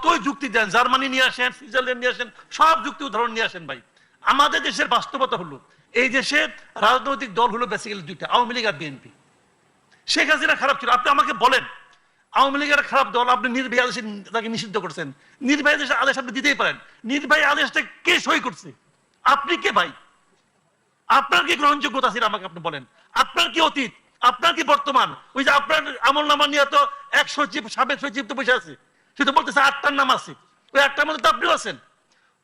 যতই যুক্তি দেন, জার্মানি নিয়ে আসেন, সুইজারল্যান্ড নিয়ে আসেন, সব যুক্তি উদাহরণ নিয়ে আসেন ভাই। আমাদের দেশের বাস্তবতা হলো, এই দেশের রাজনৈতিক দল হলো বেসিক্যালি দুইটা, আওয়ামী লীগ আর বিএনপি। শেখ হাসিনা খারাপ ছিল, আপনি আমাকে বলেন, আওয়ামী লীগের খারাপ দল আপনি নির্বাহী আদেশে তাকে নিষিদ্ধ করছেন। নির্বাহী আদেশের আদেশ আপনি দিতেই পারেন। নির্বাহী আদেশটা কে সই করছে? আপনি কে ভাই? আপনার কি গ্রহণযোগ্যতা ছিল আমাকে আপনি বলেন? আপনার কি অতীত? আপনার কি বর্তমান? ওই যে আপনার আমল নামা নিয়ে তো এক সচিব সাবেক সচিব তো বসে আছে। সে তো বলতেছে আটটার নাম আছে। ওই আটটার মধ্যে তো আপনিও আছেন।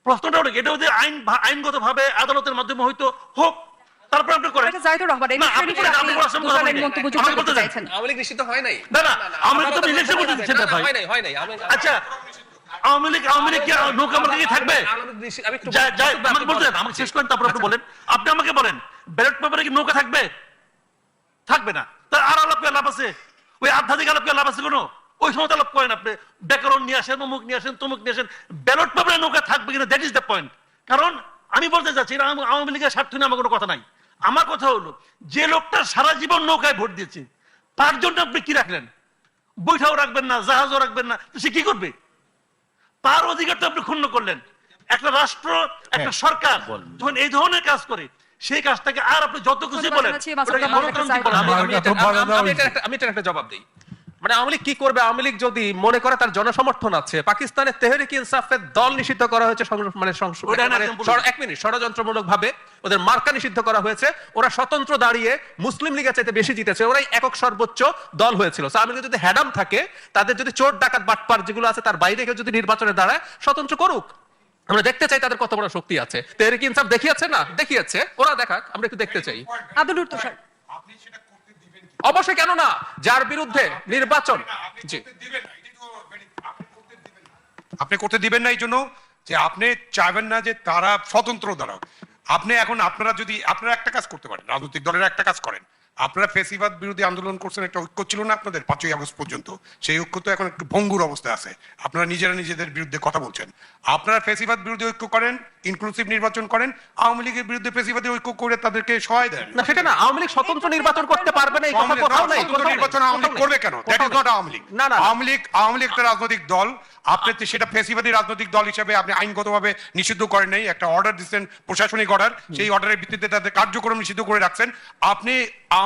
প্রশ্নটা ওটা এটা যদি আইন আইনগত ভাবে আদালতের মাধ্যমে হয়তো হোক তারপর আপনি করেন। ডক্টর জাহিদুর রহমান এই বিষয়ে আপনি নিশ্চয়ই বলেন, আপনি আপনি বলার সময় তুষারের আমাকে- মন্তব্য যুক্ত করতে চাইছেন। আওয়ামী লীগ নিষিদ্ধ হয় নাই? না, না, আওয়ামী লীগ তো আমাদের করতে দিচ্ছে না, না, না, ভাই। হয় নাই হয় নাই আচ্ছা আওয়ামী লীগ আওয়ামী লীগ কি নৌকা মার্কা কি থাকবে? আমাকে বলতে আমাকে শেষ করেন তারপর আপনি বলেন। আপনি আমাকে বলেন ব্যালট পেপারে কি নৌকা থাকবে? থাকবে না। তার আর আলাপ লাভ আছে? ওই আধ্যাত্মিক আলাপ লাভ আছে কোনো? ওই সময় তো আলাপ করেন আপনি। ব্যাকরণ নিয়ে আসেন অমুক নিয়ে আসেন তমুক নিয়ে আসেন। ব্যালট পেপারে নৌকা থাকবে কিনা দ্যাট ইজ দ্য পয়েন্ট কারণ আমি বলতে চাচ্ছি আওয়ামী- লীগের স্বার্থ নিয়ে আমার কোনো কথা নাই। আমার কথা হলো যে লোকটা সারা জীবন নৌকায় ভোট দিয়েছে তার জন্য আপনি কি রাখলেন? বৈঠাও রাখবেন না জাহাজও রাখবেন না তো সে কি করবে? তার অধিকার তো আপনি ক্ষুণ্ণ করলেন। একটা রাষ্ট্র একটা সরকার যখন এই ধরনের কাজ করে সেই কাজটাকে আর আপনি যত খুশি ধন্যবাদ বলেন আমি- একটা জবাব দিই। মানে আওয়ামী লীগ কি করবে? আওয়ামী লীগ যদি মনে করে তার জনসমর্থন আছে পাকিস্তানের তেহরিক ইনসাফের দল নিষিদ্ধ করা হয়েছে মানে এক মিনিট ষড়যন্ত্রমূলক ভাবে ওদের মার্কা নিষিদ্ধ করা হয়েছে। ওরা স্বতন্ত্র দাঁড়িয়ে মুসলিম লীগের চাইতে বেশি জিতেছে। ওরাই একক সর্বোচ্চ দল হয়েছিল। আওয়ামী লীগ যদি হ্যাডাম থাকে তাদের যদি চোর ডাকাত বাটপার যেগুলো আছে তার বাইরে কেউ যদি নির্বাচনে দাঁড়ায় স্বতন্ত্র করুক। আমরা দেখতে চাই তাদের কত বড় শক্তি আছে। তেহরিক ইনসাফ দেখিয়েছে না? দেখিয়েছে। ওরা দেখাক আমরা একটু দেখতে চাই। আব্দুল তুষার আপনি সেটা করতে দিবেন কি? অবশ্যই কেন না যার বিরুদ্ধে নির্বাচন আপনি জি। করতে দিবেন না, আপনি করতে দিবেন এই জন্য যে আপনি চাইবেন না যে তারা স্বতন্ত্র দাঁড়াক আপনি এখন আপনারা যদি আপনারা একটা কাজ করতে পারেন রাজনৈতিক দলের একটা কাজ করেন। আপনারা ফেসিবাদ বিরোধী আন্দোলন করছেন একটা ঐক্য ছিল না আপনাদের পাঁচই আগস্ট পর্যন্ত। সেই ঐক্য তো এখন একটু ভঙ্গুর অবস্থায় আছে। আপনারা নিজেরা নিজেদের বিরুদ্ধে কথা বলছেন। আপনারা ফেসিবাদ বিরোধী ঐক্য করেন ইনক্লুসিভ নির্বাচন করেন আওয়ামী লীগের বিরুদ্ধে ফেসিবাদী ঐক্য করে তাদেরকে সহায় দেন। না সেটা না আওয়ামী লীগ স্বতন্ত্র নির্বাচন করতে পারবে না এই কথা কোথাও নাই স্বতন্ত্র নির্বাচন আওয়ামী লীগ করবে কেন? That is not Awami League. না না। আওয়ামী লীগ আওয়ামী লীগ একটা রাজনৈতিক দল। আপনি তো সেটা ফেসিবাদী রাজনৈতিক দল হিসেবে আপনি আইনগতভাবে নিষিদ্ধ করেন নাই একটা অর্ডার দিচ্ছেন প্রশাসনিক অর্ডার সেই অর্ডারের ভিত্তিতে তাদের কার্যক্রম নিষিদ্ধ করে রাখছেন। আপনি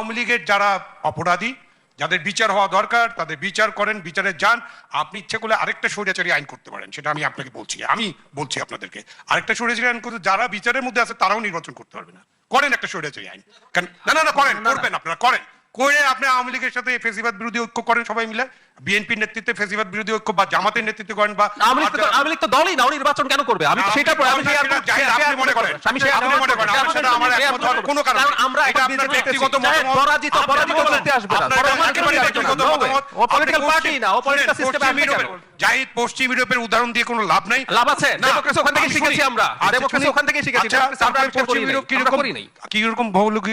আওয়ামী লীগের যারা অপরাধী যাদের বিচার হওয়া দরকার তাদের বিচার করেন বিচারে যান। আপনি ইচ্ছে করলে আরেকটা সৌরাচারী আইন করতে পারেন সেটা আমি আপনাকে বলছি। আমি বলছি আপনাদেরকে আরেকটা সৌরাচারী আইন করতে যারা বিচারের মধ্যে আছে তারাও নির্বাচন করতে পারবে না। করেন একটা সৌরাচারী আইন। কারণ- না না না করেন করবেন আপনারা করেন। করে আপনি আওয়ামী লীগের সাথে ফেসিবাদ বিরোধী ঐক্য করেন সবাই মিলে। বিএনপির নেতৃত্বে ফেসিবাদ বিরোধী ঐক্য বা জামাতের নেতৃত্বে করেন বা লীগ তো আওয়ামী লীগ তো দলই না নির্বাচন কেন করবে? আমি তো সেটা আমি সেটা আপনি মনে করেন। আমি share আপনি মনে করেন, সাথে করছি, আমার একমত হওয়ার কোনো কারণ কারণ আমরা এটা আপনার ব্যক্তিগত মতামত। পরাজিত পরাজিত। বলতে আসবে না। ব্যক্তিগত মতামত। ও পলিটিক্যাল পার্টি না ও পলিটিক্যাল সিস্টেমে ইউরোপের- জাহিদ পশ্চিম ইউরোপের উদাহরণ দিয়ে কোনো লাভ নাই? লাভ আছে। না, ডেমোক্রেসি ওখান থেকে শিখেছি আমরা। আচ্ছা, ডেমোক্রেসি শুনি। ওখান থেকে শিখেছি। আচ্ছা, আমরা পশ্চিম ইউরোপ আমরা কীরকম করি নাই কীরকম ভৌগোলিক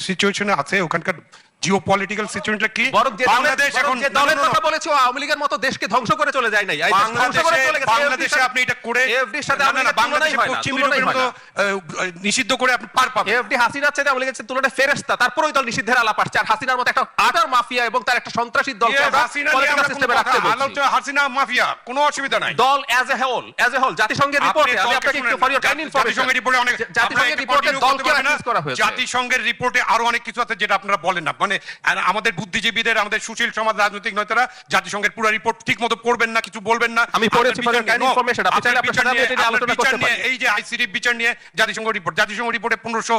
সিচুয়েশনে আছে? ওখানকার জিও পলিটিক্যাল সিচুয়েশনটা কি? বাংলাদেশ এখন দলের না, কথা বলেছে আওয়ামী লীগের মতো দেশকে ধ্বংস করে চলে যায় নাই। বাংলাদেশে আপনি এটা করে সাথে বাংলাদেশে পশ্চিম নিষিদ্ধ করে আপনি পার পাবেন। এফডি হাসিনার চেয়ে আওয়ামী লীগের তুলনায় ফেরেস্তা তারপরে দল নিষিদ্ধের আলাপ আসছে। আর হাসিনার মতো একটা আটার মাফিয়া এবং তার একটা সন্ত্রাসী দল হাসিনা আলোচনা হাসিনা মাফিয়া কোনো অসুবিধা নাই। দল as a whole as a whole জাতিসংঘের রিপোর্টে আমি আপনাকে একটু ফর ইওর কাইন্ড ইনফরমেশন জাতিসংঘের রিপোর্টে অনেক জাতিসংঘের রিপোর্টে দলকে অ্যাক্সেস করা হয়েছে। জাতিসংঘের রিপোর্টে আরও অনেক কিছু আছে যেটা আপনারা বলেন না। মানে আমাদের বুদ্ধিজীবীদের আমাদের সুশীল সমাজ রাজনৈতিক নেতারা জাতিসংঘের পুরো রিপোর্ট ঠিক মতো পড়বেন না কিছু বলবেন না। আমি পড়েছি, আপনার information, আপনি চাইলে আপনার আপনার সাথে এটা আলোচনা করতে পারি। এই যে আইসিডি বিচার নিয়ে জাতিসংঘ রিপোর্ট জাতিসংঘ রিপোর্টে পনেরোশো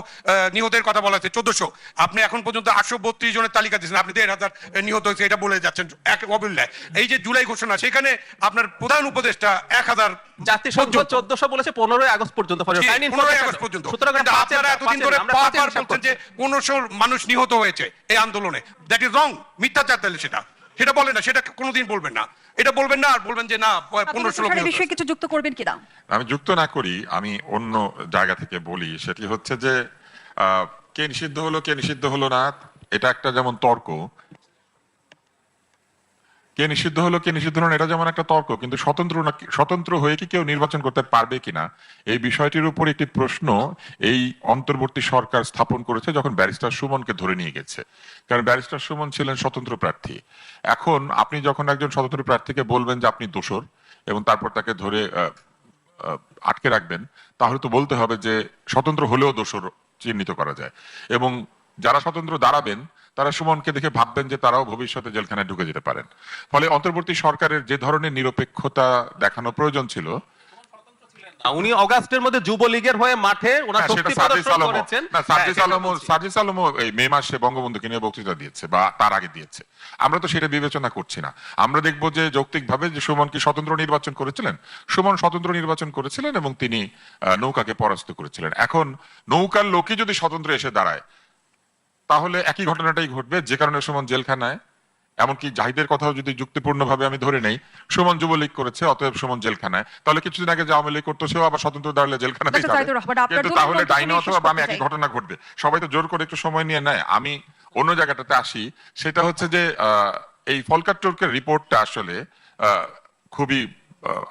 নিহতের কথা বলা হয়েছে চোদ্দশো। আপনি এখন পর্যন্ত আটশো বত্রিশ জনের তালিকা দিয়েছেন আপনি দেড় হাজার নিহত হয়েছে এটা বলে যাচ্ছেন এক অবিল্লায়। এই যে জুলাই ঘোষণা সেখানে আপনার প্রধান উপদেষ্টা এক হাজার জাতিসংঘ চোদ্দশো বলেছে পনেরোই আগস্ট পর্যন্ত for your kind পনেরোই information। আগস্ট পর্যন্ত। সুতরাং আপনারা এতদিন ধরে হিসাব বলছেন যে করছি। পনেরোশো মানুষ নিহত হয়েছে এই আন্দোলনে। দ্যাট ইজ রং মিথ্যাচার তাহলে সেটা। সেটা বলেন না সেটা কোনোদিন বলবেন না। এটা বলবেন না আর বলবেন যে না পনেরো নিহত বিষয়ে কিছু যুক্ত করবেন কিনা আমি যুক্ত না করি আমি অন্য জায়গা থেকে বলি। সেটি হচ্ছে যে আহ, কে নিষিদ্ধ হলো কে নিষিদ্ধ হলো না এটা একটা যেমন তর্ক কে নিষিদ্ধ হলো, কে নিষিদ্ধ হলো এটা যেমন একটা তর্ক, কিন্তু স্বতন্ত্র না স্বতন্ত্র হয়ে কি কেউ নির্বাচন করতে পারবে কিনা? এই বিষয়টির উপর একটি প্রশ্ন এই অন্তর্বর্তী সরকার স্থাপন করেছে যখন ব্যারিস্টার সুমনকে ধরে নিয়ে গেছে। কারণ ব্যারিস্টার সুমন ছিলেন স্বতন্ত্র প্রার্থী। এখন আপনি যখন একজন স্বতন্ত্র প্রার্থীকে বলবেন যে আপনি দোষর এবং তারপর তাকে ধরে আটকে রাখবেন, তাহলে তো বলতে হবে যে স্বতন্ত্র হলেও দোষর চিহ্নিত করা যায়। এবং যারা স্বতন্ত্র দাঁড়াবেন তারা সুমনকে দেখে ভাববেন যে তারাও ভবিষ্যতে জেলখানায় ঢুকে যেতে পারেন। ফলে অন্তর্বর্তী সরকারের যে ধরনের নিরপেক্ষতা দেখানো প্রয়োজন ছিল উনি অগাস্টের মধ্যে যুবলীগের হয়ে মাঠে ওনার শক্তি প্রদর্শন করেছেন। সার্জিস হ্যাঁ, আলমও এই মে মাসে বঙ্গবন্ধুকে নিয়ে বক্তৃতা দিয়েছে বা তার আগে দিয়েছে। আমরা তো সেটা বিবেচনা করছি না। আমরা দেখব যে যৌক্তিকভাবে যে সুমন কি স্বতন্ত্র নির্বাচন করেছিলেন? সুমন স্বতন্ত্র নির্বাচন করেছিলেন এবং তিনি নৌকাকে পরাস্ত করেছিলেন। এখন নৌকার লোকই যদি স্বতন্ত্র এসে দাঁড়ায় তাহলে একই ঘটনাটাই ঘটবে। যে কারণে সুমন জেলখানায় এমনকি জাহিদের কথাও যদি যুক্তিপূর্ণভাবে আমি ধরে নেই সুমন যুবলীগ করেছে অতএব সুমন জেলখানায়। তাহলে কিছুদিন আগে যে আওয়ামী লীগ করতো সেও আবার স্বতন্ত্র দাঁড়ালে রহমান, আপনার কিন্তু তাহলে ডাইনে অথবা বামে একই ঘটনা ঘটবে। সবাই তো জোর করে একটু সময় নিয়ে নেয়। আমি অন্য জায়গাটাতে আসি। সেটা হচ্ছে যে আহ, এই ফলকার টোর্কের রিপোর্টটা আসলে আহ, খুবই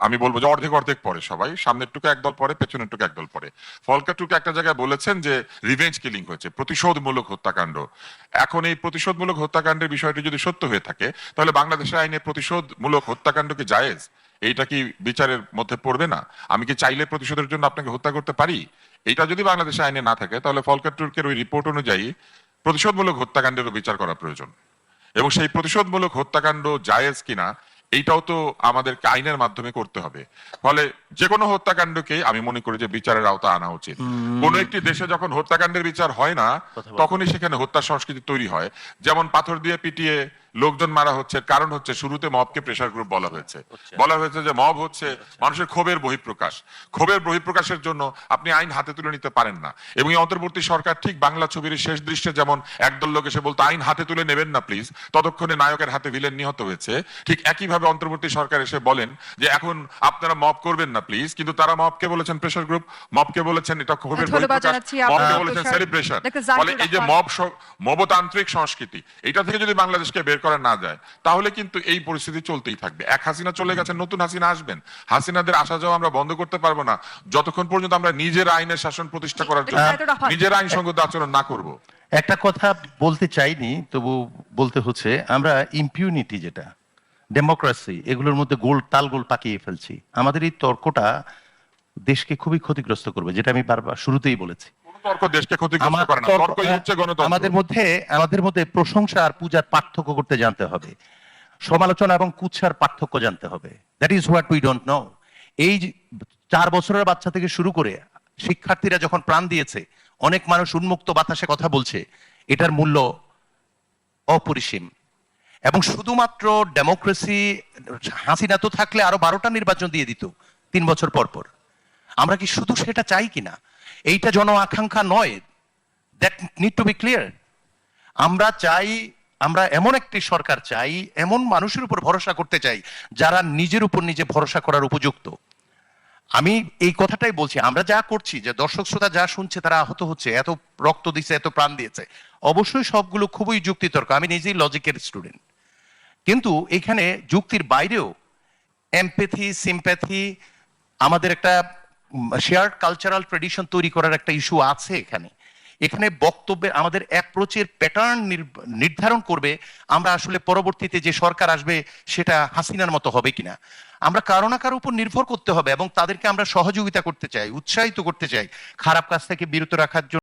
আমি বলব যে অর্ধেক অর্ধেক পরে সবাই। সামনের টুকু একদল পরে পেছনের টুকু একদল পরে। ফলকার টুকু একটা জায়গায় বলেছেন যে রিভেঞ্জ কিলিং হয়েছে, প্রতিশোধমূলক হত্যাকাণ্ড। এখন এই প্রতিশোধমূলক হত্যাকাণ্ডের বিষয়টি যদি সত্য হয়ে থাকে, তাহলে বাংলাদেশের আইনে প্রতিশোধমূলক হত্যাকাণ্ড কি জায়েজ? এইটা কি বিচারের মধ্যে পড়বে না? আমি কি চাইলে প্রতিশোধের জন্য আপনাকে হত্যা করতে পারি? এটা যদি বাংলাদেশের আইনে না থাকে, তাহলে ফলকার টুর্কের ওই রিপোর্ট অনুযায়ী প্রতিশোধমূলক হত্যাকাণ্ডেরও বিচার করা প্রয়োজন। এবং সেই প্রতিশোধমূলক হত্যাকাণ্ড জায়েজ কিনা এইটাও তো আমাদেরকে আইনের মাধ্যমে করতে হবে। ফলে যে কোনো হত্যাকাণ্ডকে আমি মনে করি যে বিচারের আওতা আনা উচিত। কোন একটি দেশে যখন হত্যাকাণ্ডের বিচার হয় না তখনই সেখানে হত্যা সংস্কৃতি তৈরি হয়। যেমন পাথর দিয়ে পিটিয়ে লোকজন মারা হচ্ছে কারণ হচ্ছে শুরুতে মবকে প্রেশার গ্রুপ বলা হয়েছে। বলা হয়েছে যে মব হচ্ছে মানুষের ক্ষোভের বহিঃপ্রকাশ। ক্ষোভের বহিঃপ্রকাশের জন্য আপনি আইন হাতে তুলে নিতে পারেন না। এবং এই অন্তর্বর্তী সরকার ঠিক বাংলা ছবির শেষ দৃশ্যে যেমন একদল লোক এসে বলতো আইন হাতে তুলে নেবেন না প্লিজ ততক্ষণে নায়কের হাতে ভিলেন নিহত হয়েছে। ঠিক একইভাবে অন্তর্বর্তী সরকার এসে বলেন যে এখন আপনারা মব করবেন না প্লিজ কিন্তু তারা মবকে বলেছেন প্রেশার গ্রুপ মবকে বলেছেন এটা ক্ষোভের বহিঃপ্রকাশ মবকে বলেছেন সেলিব্রেশন. ফলে এই যে মব মবতান্ত্রিক সংস্কৃতি এটা থেকে যদি বাংলাদেশকে বের করা না যায় তাহলে কিন্তু এই পরিস্থিতি চলতেই থাকবে। এক হাসিনা চলে গেছে নতুন হাসিনা আসবেন। হাসিনাদের আসা যাওয়া আমরা বন্ধ করতে পারব না। যতক্ষণ পর্যন্ত আমরা নিজের আইনের শাসন প্রতিষ্ঠা করার জন্য। নিজের আইনসঙ্গত আচরণ না করব। একটা কথা বলতে চাইনি তবু বলতে হচ্ছে আমরা ইম্পিউনিটি যেটা ডেমোক্রেসি এগুলোর মধ্যে গোল তালগোল পাকিয়ে ফেলছি। আমাদের এই তর্কটা দেশকে খুবই ক্ষতিগ্রস্ত করবে যেটা আমি বারবার শুরুতেই বলেছি। তর্ক দেশকে ক্ষতিগ্রস্ত করে না। তর্কই হচ্ছে গণতন্ত্র। আমাদের মধ্যে আমাদের মধ্যে প্রশংসা আর পূজার পার্থক্য করতে জানতে হবে। সমালোচনা এবং কুৎসার পার্থক্য জানতে হবে। That is what we don't know এই চার বছরের বাচ্চা থেকে শুরু করে শিক্ষার্থীরা যখন প্রাণ দিয়েছে অনেক মানুষ উন্মুক্ত বাতাসে কথা বলছে এটার মূল্য অপরিসীম। এবং শুধুমাত্র ডেমোক্রেসি হাসিনা তো থাকলে আরও বারোটা নির্বাচন দিয়ে দিত তিন বছর পর পর। আমরা কি শুধু সেটা চাই কিনা? এইটা জন আকাঙ্ক্ষা নয়। That need to be clear আমরা চাই, আমরা এমন একটি সরকার চাই, এমন মানুষের উপর ভরসা করতে চাই, যারা নিজের উপর নিজে ভরসা করার উপযুক্ত। আমি এই কথাটাই বলছি, আমরা যা করছি, যে দর্শক শ্রোতা যা শুনছে, তারা আহত হচ্ছে, এত রক্ত দিছে, এত প্রাণ দিয়েছে। অবশ্যই সবগুলো খুবই যুক্তিতর্ক, আমি নিজেই লজিকের স্টুডেন্ট কিন্তু এখানে যুক্তির বাইরেও এমপ্যাথি সিম্প্যাথি আমাদের একটা শেয়ার্ড কালচারাল ট্রেডিশন তৈরি করার একটা ইস্যু আছে এখানে। এখানে বক্তব্যের আমাদের অ্যাপ্রোচের প্যাটার্ন নির্ধারণ করবে আমরা আসলে পরবর্তীতে যে সরকার আসবে সেটা হাসিনার মতো হবে কিনা। আমরা কারও না কারও উপর নির্ভর করতে হবে এবং তাদেরকে আমরা সহযোগিতা করতে চাই, উৎসাহিত করতে চাই, খারাপ কাজ থেকে বিরত রাখার জন্য